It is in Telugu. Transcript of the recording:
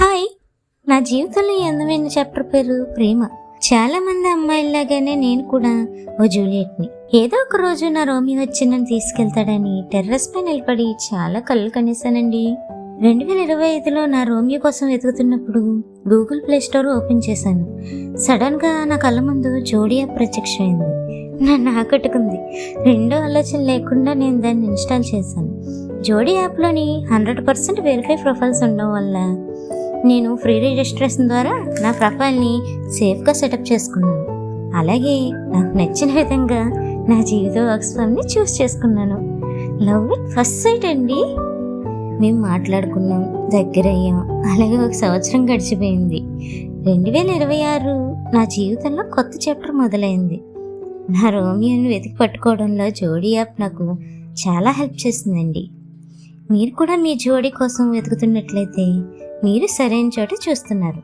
హాయ్. నా జీవితంలో అందమైన చాప్టర్ పేరు ప్రేమ. చాలా మంది అమ్మాయిలాగానే నేను కూడా ఓ జూలియట్ని. ఏదో ఒక రోజు నా రోమి వచ్చి నన్ను తీసుకెళ్తాడని టెర్రస్ పై నిలబడి చాలా కళ్ళు కనేసానండి రెండు వేల ఇరవై ఐదులో నా రోమియో కోసం వెతుకుతున్నప్పుడు గూగుల్ ప్లే స్టోర్ ఓపెన్ చేశాను. సడన్గా నా కళ్ళ ముందు జోడియా ప్రత్యక్షమైంది. నన్ను ఆకట్టుకుంది. రెండో ఆలోచన లేకుండా నేను దాన్ని ఇన్స్టాల్ చేశాను. జోడీ యాప్లోని హండ్రెడ్ పర్సెంట్ వెరిఫై ప్రొఫైల్స్ ఉండడం వల్ల నేను ఫ్రీ రిజిస్ట్రేషన్ ద్వారా నా ప్రొఫైల్ని సేఫ్గా సెటప్ చేసుకున్నాను. అలాగే నాకు నచ్చిన విధంగా నా జీవిత భాగస్వామిని చూస్ చేసుకున్నాను. లవ్ ఇట్ ఫస్ట్ సైట్ అండి. మేము మాట్లాడుకున్నాం దగ్గరయ్యాం. అలాగే ఒక సంవత్సరం గడిచిపోయింది. రెండు వేల ఇరవై ఆరు నా జీవితంలో కొత్త చాప్టర్ మొదలైంది. నా రోమియోని వెతికి పట్టుకోవడంలో జోడీ యాప్ నాకు చాలా హెల్ప్ చేసిందండి. మీరు కూడా మీ జోడీ కోసం వెతుకుతున్నట్లయితే మీరు సరైన చోట చూస్తున్నారు.